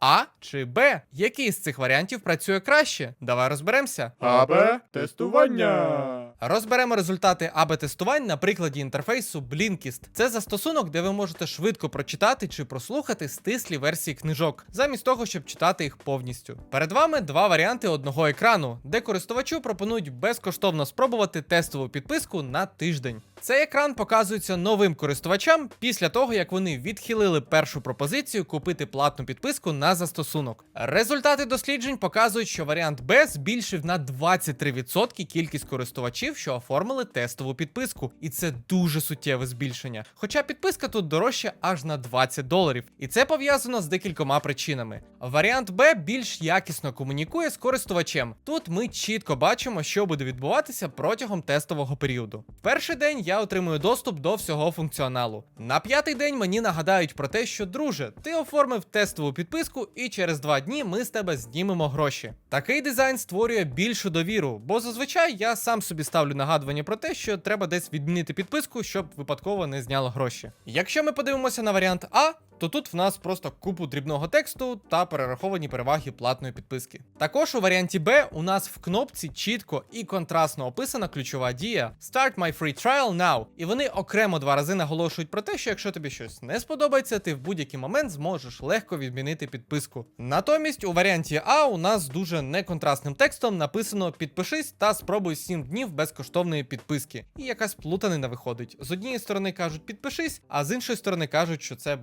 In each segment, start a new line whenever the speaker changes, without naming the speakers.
А чи Б? Який з цих варіантів працює краще? Давай розберемося.
АБ тестування.
Розберемо результати АБ-тестувань на прикладі інтерфейсу Blinkist. Це застосунок, де ви можете швидко прочитати чи прослухати стислі версії книжок, замість того, щоб читати їх повністю. Перед вами два варіанти одного екрану, де користувачу пропонують безкоштовно спробувати тестову підписку на тиждень. Цей екран показується новим користувачам після того, як вони відхилили першу пропозицію купити платну підписку на застосунок. Результати досліджень показують, що варіант Б збільшив на 23% кількість користувачів, що оформили тестову підписку, і це дуже суттєве збільшення. Хоча підписка тут дорожча аж на 20 доларів, і це пов'язано з декількома причинами. Варіант Б більш якісно комунікує з користувачем. Тут ми чітко бачимо, що буде відбуватися протягом тестового періоду. В перший день я отримую доступ до всього функціоналу. На п'ятий день мені нагадають про те, що друже, ти оформив тестову підписку, і через два дні ми з тебе знімемо гроші. Такий дизайн створює більшу довіру, бо зазвичай я сам собі ставлю нагадування про те, що треба десь відмінити підписку, щоб випадково не зняло гроші. Якщо ми подивимося на варіант А, то тут в нас просто купу дрібного тексту та перераховані переваги платної підписки. Також у варіанті Б у нас в кнопці чітко і контрастно описана ключова дія Start my free trial now. І вони окремо два рази наголошують про те, що якщо тобі щось не сподобається, ти в будь-який момент зможеш легко відмінити підписку. Натомість у варіанті А у нас дуже неконтрастним текстом написано підпишись та спробуй 7 днів безкоштовної підписки. І якась плутанина виходить. З однієї сторони кажуть підпишись, а з іншої сторони кажуть, що це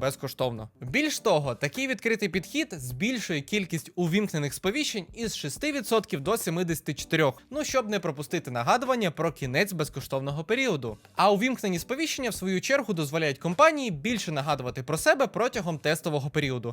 безкоштовно. Більш того, такий відкритий підхід збільшує кількість увімкнених сповіщень із 6% до 74%, ну щоб не пропустити нагадування про кінець безкоштовного періоду. А увімкнені сповіщення, в свою чергу, дозволяють компанії більше нагадувати про себе протягом тестового періоду.